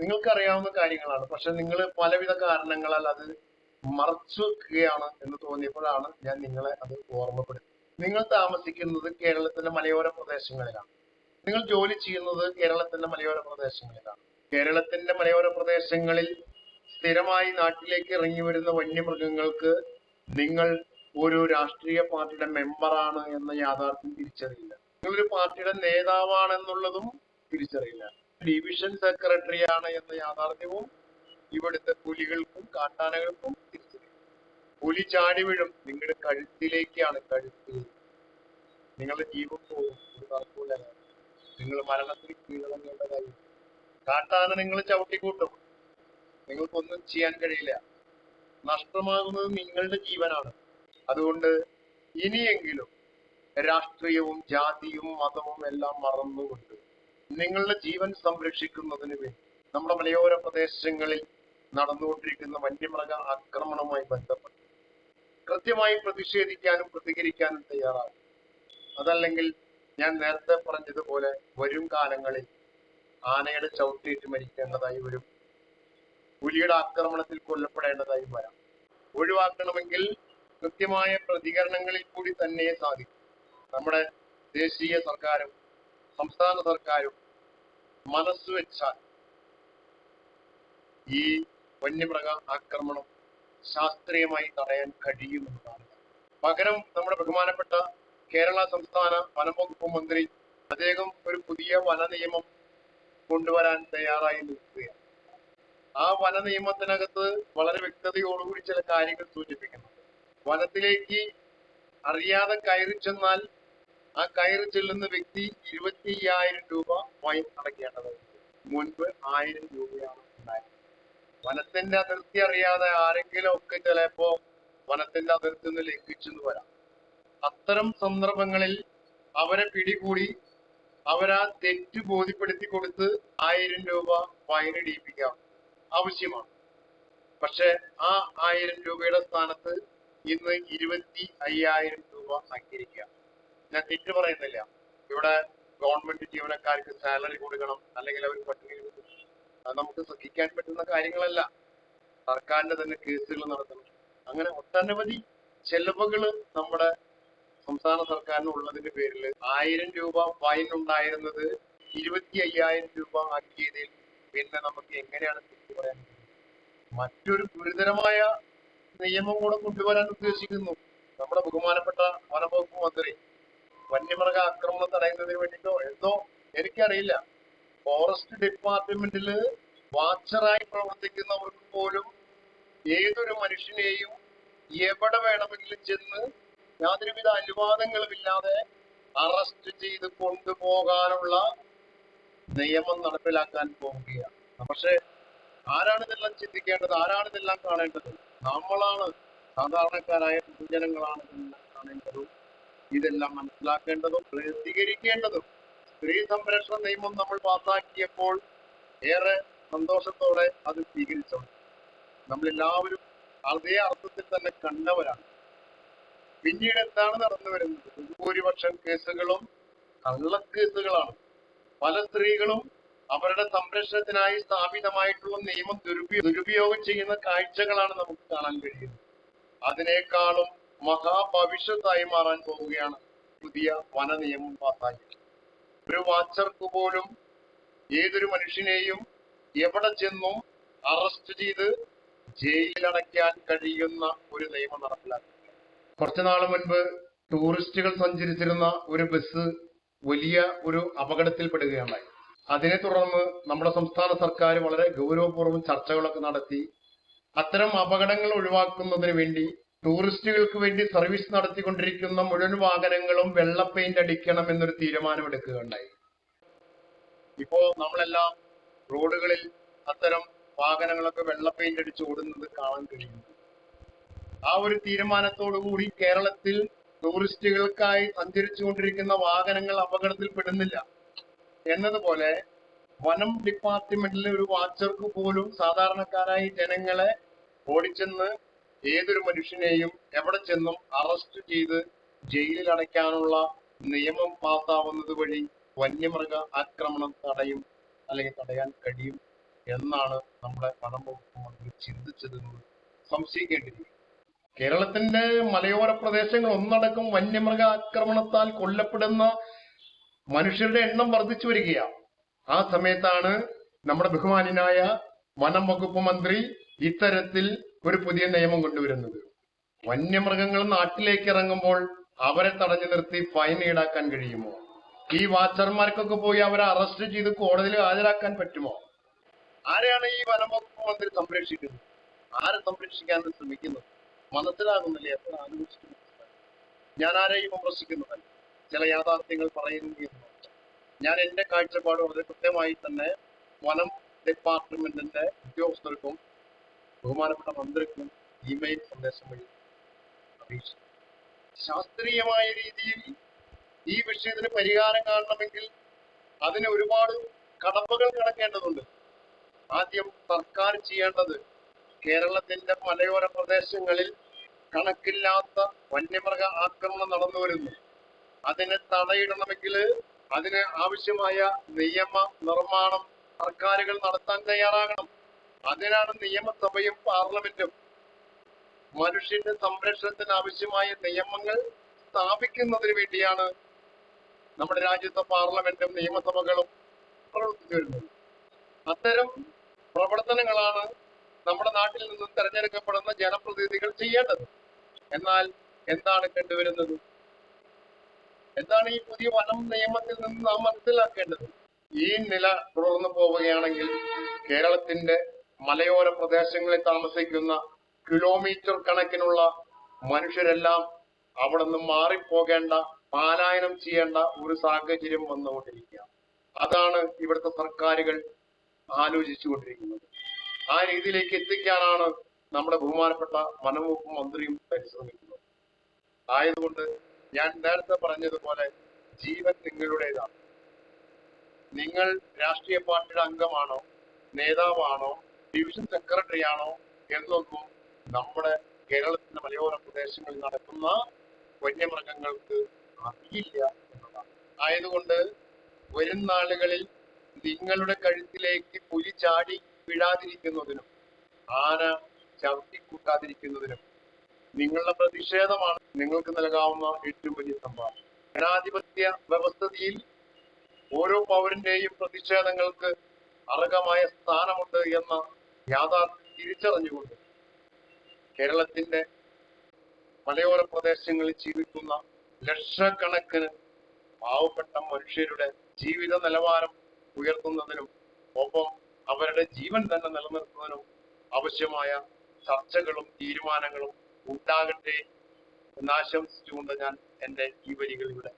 നിങ്ങൾക്കറിയാവുന്ന കാര്യങ്ങളാണ്. പക്ഷെ നിങ്ങൾ പലവിധ കാരണങ്ങളാൽ അത് മറച്ചു വെക്കുകയാണ് എന്ന് തോന്നിയപ്പോഴാണ് ഞാൻ നിങ്ങളെ അത് ഓർമ്മപ്പെടുത്തി നിങ്ങൾ താമസിക്കുന്നത് കേരളത്തിന്റെ മലയോര പ്രദേശങ്ങളിലാണ്. നിങ്ങൾ ജോലി ചെയ്യുന്നത് കേരളത്തിന്റെ മലയോര പ്രദേശങ്ങളിലാണ്. കേരളത്തിന്റെ മലയോര പ്രദേശങ്ങളിൽ സ്ഥിരമായി നാട്ടിലേക്ക് ഇറങ്ങി വരുന്ന വന്യമൃഗങ്ങൾക്ക് നിങ്ങൾ ഒരു രാഷ്ട്രീയ പാർട്ടിയുടെ മെമ്പറാണ് എന്ന യാഥാർത്ഥ്യം തിരിച്ചറിയില്ല. നിങ്ങളൊരു പാർട്ടിയുടെ നേതാവാണെന്നുള്ളതും തിരിച്ചറിയില്ല. ഡിവിഷൻ സെക്രട്ടറിയാണ് എന്ന യാഥാർത്ഥ്യവും ഇവിടുത്തെ പുലികൾക്കും കാട്ടാനകൾക്കും തിരിച്ചറിയും. പുലി ചാടി വീഴും. നിങ്ങളുടെ കഴുത്തിലേക്കാണ് കഴുത്തിൽ നിങ്ങളുടെ ജീവൻ പോകും ഒരു നിങ്ങൾ മരണത്തിന് കീഴടങ്ങേണ്ടതായി കാട്ടാന നിങ്ങൾ ചവിട്ടിക്കൂട്ടും. നിങ്ങൾക്കൊന്നും ചെയ്യാൻ കഴിയില്ല. നഷ്ടമാകുന്നത് നിങ്ങളുടെ ജീവനാണ്. അതുകൊണ്ട് ഇനിയെങ്കിലും രാഷ്ട്രീയവും ജാതിയും മതവും എല്ലാം മറന്നുകൊണ്ട് നിങ്ങളുടെ ജീവൻ സംരക്ഷിക്കുന്നതിന് വേണ്ടി നമ്മുടെ മലയോര പ്രദേശങ്ങളിൽ നടന്നുകൊണ്ടിരിക്കുന്ന വന്യമൃഗ ആക്രമണവുമായി ബന്ധപ്പെട്ട് കൃത്യമായി പ്രതിഷേധിക്കാനും പ്രതികരിക്കാനും തയ്യാറാകും. അതല്ലെങ്കിൽ ഞാൻ നേരത്തെ പറഞ്ഞതുപോലെ വരും കാലങ്ങളിൽ ആനയുടെ ചവിട്ടേറ്റ് മരിക്കേണ്ടതായി വരും. പുലിയുടെ ആക്രമണത്തിൽ കൊല്ലപ്പെടേണ്ടതായി വരാം. ഒഴിവാക്കണമെങ്കിൽ കൃത്യമായ പ്രതികരണങ്ങളിൽ കൂടി തന്നെ സാധിക്കും. നമ്മുടെ ദേശീയ സർക്കാരും സംസ്ഥാന സർക്കാരും മനസ്സ് വെച്ചാൽ ഈ വന്യമൃഗ ആക്രമണം ശാസ്ത്രീയമായി തടയാൻ കഴിയുമെന്നതാണ് പകരം നമ്മുടെ ബഹുമാനപ്പെട്ട കേരള സംസ്ഥാന വനംവകുപ്പ് മന്ത്രി അദ്ദേഹം ഒരു പുതിയ വന നിയമം കൊണ്ടുവരാൻ തയ്യാറായി നിൽക്കുകയാണ്. ആ വന നിയമത്തിനകത്ത് വളരെ വ്യക്തതയോടുകൂടി ചില കാര്യങ്ങൾ സൂചിപ്പിക്കുന്നുണ്ട്. വനത്തിലേക്ക് അറിയാതെ കയറി ചെന്നാൽ ആ കയറി ചെല്ലുന്ന വ്യക്തി ഇരുപത്തി അയ്യായിരം രൂപ ഫൈൻ അടയ്ക്കേണ്ടതുണ്ട് മുൻപ് ആയിരം രൂപയാണ് ഉണ്ടായിരുന്നത്. വനത്തിന്റെ അതിർത്തി അറിയാതെ ആരെങ്കിലും ഒക്കെ ചിലപ്പോ വനത്തിന്റെ അതിർത്തി നിന്ന് ലംഘിച്ചെന്ന് വരാം. അത്തരം സന്ദർഭങ്ങളിൽ അവരെ പിടികൂടി അവരാ തെറ്റ് ബോധ്യപ്പെടുത്തി കൊടുത്ത് ആയിരം രൂപ ഫൈൻ ഇടിയിപ്പിക്കാം. ആവശ്യമാണ്. പക്ഷെ ആ ആയിരം രൂപയുടെ സ്ഥാനത്ത് ഇന്ന് ഇരുപത്തി അയ്യായിരം രൂപ അംഗീകരിക്കുക ഞാൻ തെറ്റ് പറയുന്നില്ല. ഇവിടെ ഗവൺമെന്റ് ജീവനക്കാർക്ക് സാലറി കൊടുക്കണം അല്ലെങ്കിൽ അവർ പട്ടിണി നമുക്ക് സഹിക്കാൻ പറ്റുന്ന കാര്യങ്ങളല്ല. സർക്കാരിന്റെ തന്നെ കേസുകൾ നടത്തണം അങ്ങനെ ഒട്ടനവധി ചെലവുകൾ നമ്മുടെ സംസ്ഥാന സർക്കാരിന് ഉള്ളതിന്റെ പേരിൽ ആയിരം രൂപ ഫൈൻ ഉണ്ടായിരുന്നത് ഇരുപത്തി അയ്യായിരം രൂപ ആക്കിയതിൽ പിന്നെ നമുക്ക് എങ്ങനെയാണ് തിരിച്ചു പറയാൻ മറ്റൊരു ഗുരുതരമായ നിയമം കൂടെ കൊണ്ടുവരാൻ ഉദ്ദേശിക്കുന്നു. നമ്മുടെ ബഹുമാനപ്പെട്ട വനംവകുപ്പ് മന്ത്രി വന്യമൃഗ ആക്രമണം തടയുന്നതിന് വേണ്ടിയിട്ടോ എന്തോ എനിക്കറിയില്ല. ഫോറസ്റ്റ് ഡിപ്പാർട്ട്മെന്റിൽ വാച്ചറായി പ്രവർത്തിക്കുന്നവർക്ക് പോലും ഏതൊരു മനുഷ്യനെയും എവിടെ വേണമെങ്കിലും ചെന്ന് യാതൊരുവിധ അനുവാദങ്ങളുമില്ലാതെ അറസ്റ്റ് ചെയ്ത് കൊണ്ടുപോകാനുള്ള നിയമം നടപ്പിലാക്കാൻ പോവുകയാണ്. പക്ഷെ ആരാണ് ഇതെല്ലാം ചിന്തിക്കേണ്ടത്? ആരാണ് ഇതെല്ലാം കാണേണ്ടത്? നമ്മളാണ് സാധാരണക്കാരായ പൊതുജനങ്ങളാണ് ഇതെല്ലാം കാണേണ്ടതും. ഇതെല്ലാം മനസ്സിലാക്കേണ്ടതും പ്രതികരിക്കേണ്ടതും സ്ത്രീ സംരക്ഷണ നിയമം നമ്മൾ പാസാക്കിയപ്പോൾ ഏറെ സന്തോഷത്തോടെ അത് സ്വീകരിച്ചു നമ്മളെല്ലാവരും അതേ അർത്ഥത്തിൽ തന്നെ കണ്ടവരാണ്. പിന്നീട് എന്താണ് നടന്നു വരുന്നത്? ഭൂരിപക്ഷം കേസുകളും കള്ളക്കേസുകളാണ്. പല സ്ത്രീകളും അവരുടെ സംരക്ഷണത്തിനായി സ്ഥാപിതമായിട്ടുള്ള നിയമം ദുരുപയോഗം ചെയ്യുന്ന കാഴ്ചകളാണ് നമുക്ക് കാണാൻ കഴിയുന്നത്. അതിനേക്കാളും മഹാഭവിഷ്യത്തായി മാറാൻ പോവുകയാണ് പുതിയ വന നിയമം പാസാക്കി ഒരു വാച്ചർക്ക് പോലും ഏതൊരു മനുഷ്യനെയും എവിടെ ചെന്നും അറസ്റ്റ് ചെയ്ത് ജയിലിലടയ്ക്കാൻ കഴിയുന്ന ഒരു നിയമം നടപ്പിലാക്കി. കുറച്ചു നാൾ മുൻപ് ടൂറിസ്റ്റുകൾ സഞ്ചരിച്ചിരുന്ന ഒരു ബസ് വലിയ ഒരു അപകടത്തിൽപ്പെടുകയുണ്ടായി. അതിനെ തുടർന്ന് നമ്മുടെ സംസ്ഥാന സർക്കാർ വളരെ ഗൗരവപൂർവം ചർച്ചകളൊക്കെ നടത്തി അത്തരം അപകടങ്ങൾ ഒഴിവാക്കുന്നതിന് വേണ്ടി ടൂറിസ്റ്റുകൾക്ക് വേണ്ടി സർവീസ് നടത്തിക്കൊണ്ടിരിക്കുന്ന മുഴുവൻ വാഹനങ്ങളും വെള്ള പെയിന്റ് അടിക്കണം എന്നൊരു തീരുമാനം തീരുമാനമെടുക്കുകയുണ്ടായി. ഇപ്പോ നമ്മളെല്ലാം റോഡുകളിൽ അത്തരം വാഹനങ്ങളൊക്കെ വെള്ള പെയിന്റ് അടിച്ച് ഓടുന്നത് കാണാൻ കഴിയുന്നു. ആ ഒരു കൂടി കേരളത്തിൽ ടൂറിസ്റ്റുകൾക്കായി സഞ്ചരിച്ചു കൊണ്ടിരിക്കുന്ന വാഹനങ്ങൾ അപകടത്തിൽപ്പെടുന്നില്ല. എന്നതുപോലെ വനം ഡിപ്പാർട്ട്മെന്റിലെ ഒരു വാച്ചർക്ക് പോലും സാധാരണക്കാരായി ജനങ്ങളെ ഓടിച്ചെന്ന് ഏതൊരു മനുഷ്യനെയും എവിടെ ചെന്നും അറസ്റ്റ് ചെയ്ത് ജയിലിൽ അടയ്ക്കാനുള്ള നിയമം പാസ്സാവുന്നത് വഴി വന്യമൃഗ ആക്രമണം തടയും അല്ലെങ്കിൽ തടയാൻ കഴിയും എന്നാണ് നമ്മുടെ വനം വകുപ്പ് മന്ത്രി ചിന്തിച്ചതെന്ന് സംശയിക്കേണ്ടിയിരിക്കുന്നു. കേരളത്തിന്റെ മലയോര പ്രദേശങ്ങൾ ഒന്നടക്കം വന്യമൃഗ ആക്രമണത്താൽ കൊല്ലപ്പെടുന്ന മനുഷ്യരുടെ എണ്ണം വർദ്ധിച്ചു വരികയാണ്. ആ സമയത്താണ് നമ്മുടെ ബഹുമാനായ വനം വകുപ്പ് മന്ത്രി ഇത്തരത്തിൽ ഒരു പുതിയ നിയമം കൊണ്ടുവരുന്നത്. വന്യമൃഗങ്ങൾ നാട്ടിലേക്ക് ഇറങ്ങുമ്പോൾ അവരെ തടഞ്ഞു നിർത്തി ഫൈൻ ഈടാക്കാൻ കഴിയുമോ? ഈ വാച്ചർമാർക്കൊക്കെ പോയി അവരെ അറസ്റ്റ് ചെയ്ത് കോടതിയിൽ ഹാജരാക്കാൻ പറ്റുമോ? ആരെയാണ് ഈ വനംവകുപ്പ് മന്ത്രി സംരക്ഷിക്കുന്നത്? ആരെ സംരക്ഷിക്കാൻ ശ്രമിക്കുന്നത്? മനസ്സിലാകുന്നില്ല? എത്ര ആലോചിച്ചിട്ട് ഞാൻ ആരെയും വിമർശിക്കുന്നതല്ല ചില യാഥാർത്ഥ്യങ്ങൾ പറയുന്നു ഞാൻ എന്റെ കാഴ്ചപ്പാട് വളരെ കൃത്യമായി തന്നെ വനം ഡിപ്പാർട്ട്മെന്റിന്റെ ഉദ്യോഗസ്ഥർക്കും ബഹുമാനപ്പെട്ട മന്ത്രിക്കും ഇമെയിൽ സന്ദേശം വഴി അറിയിച്ചു ശാസ്ത്രീയമായ രീതിയിൽ ഈ വിഷയത്തിന് പരിഹാരം കാണണമെങ്കിൽ അതിന് ഒരുപാട് കടമ്പകൾ കടക്കേണ്ടതുണ്ട്. ആദ്യം സർക്കാർ ചെയ്യേണ്ടത് കേരളത്തിന്റെ മലയോര പ്രദേശങ്ങളിൽ കണക്കില്ലാത്ത വന്യമൃഗ ആക്രമണം നടന്നു വരുന്നു. അതിനെ തടയിടണമെങ്കിൽ അതിന് ആവശ്യമായ നിയമ നിർമ്മാണം സർക്കാരുകൾ നടത്താൻ തയ്യാറാകണം. അതിനാണ് നിയമസഭയും പാർലമെന്റും. മനുഷ്യന്റെ സംരക്ഷണത്തിന് ആവശ്യമായ നിയമങ്ങൾ സ്ഥാപിക്കുന്നതിന് വേണ്ടിയാണ് നമ്മുടെ രാജ്യത്തെ പാർലമെന്റും നിയമസഭകളും പ്രവർത്തിച്ചു വരുന്നത്. അത്തരം പ്രവർത്തനങ്ങളാണ് നമ്മുടെ നാട്ടിൽ നിന്നും തെരഞ്ഞെടുക്കപ്പെടുന്ന ജനപ്രതിനിധികൾ ചെയ്യേണ്ടത്. എന്നാൽ എന്താണ് കണ്ടുവരുന്നത്? എന്താണ് ഈ പുതിയ വനം നിയമത്തിൽ നിന്ന് നാം മനസ്സിലാക്കേണ്ടത്? ഈ നില തുടർന്നു പോവുകയാണെങ്കിൽ കേരളത്തിന്റെ മലയോര പ്രദേശങ്ങളിൽ താമസിക്കുന്ന കിലോമീറ്റർ കണക്കിനുള്ള മനുഷ്യരെല്ലാം അവിടെ നിന്ന് മാറിപ്പോകേണ്ട പാലായനം ചെയ്യേണ്ട ഒരു സാഹചര്യം വന്നുകൊണ്ടിരിക്കുക അതാണ് ഇവിടുത്തെ സർക്കാരുകൾ ആലോചിച്ചുകൊണ്ടിരിക്കുന്നത്. ആ രീതിയിലേക്ക് എത്തിക്കാനാണ് നമ്മുടെ ബഹുമാനപ്പെട്ട വനംവകുപ്പ് മന്ത്രിയും പരിശ്രമിക്കുന്നത്. ആയതുകൊണ്ട് ഞാൻ നേരത്തെ പറഞ്ഞതുപോലെ ജീവൻ നിങ്ങളുടേതാണ്. നിങ്ങൾ രാഷ്ട്രീയ പാർട്ടിയുടെ അംഗമാണോ നേതാവാണോ ഡിവിഷൻ സെക്രട്ടറി ആണോ എന്നൊന്നും നമ്മുടെ കേരളത്തിന്റെ മലയോര പ്രദേശങ്ങളിൽ നടക്കുന്ന വന്യമൃഗങ്ങൾക്ക് അറിയില്ല എന്നതാണ്. ആയതുകൊണ്ട് വരും നാളുകളിൽ നിങ്ങളുടെ കഴുത്തിലേക്ക് പുലി ചാടി വീഴാതിരിക്കുന്നതിനും ആന ചവിട്ടിക്കൂട്ടാതിരിക്കുന്നതിനും നിങ്ങളുടെ പ്രതിഷേധമാണ് നിങ്ങൾക്ക് നൽകാവുന്ന ഏറ്റവും വലിയ സംഭാവന. ജനാധിപത്യ വ്യവസ്ഥയിൽ ഓരോ പൗരന്റെയും പ്രതിഷേധങ്ങൾക്ക് അർഹമായ സ്ഥാനമുണ്ട് എന്ന യാഥാർത്ഥ്യം തിരിച്ചറിഞ്ഞുകൊണ്ട് കേരളത്തിന്റെ മലയോര പ്രദേശങ്ങളിൽ ജീവിക്കുന്ന ലക്ഷക്കണക്കിന് പാവപ്പെട്ട മനുഷ്യരുടെ ജീവിത നിലവാരം ഉയർത്തുന്നതിനും ഒപ്പം അവരുടെ ജീവൻ തന്നെ നിലനിർത്തുന്നതിനും ആവശ്യമായ ചർച്ചകളും തീരുമാനങ്ങളും ഉണ്ടാകട്ടെ എന്നാശംസിച്ചുകൊണ്ട് ഞാൻ എന്റെ ഈ വരികൾ ഇവിടെ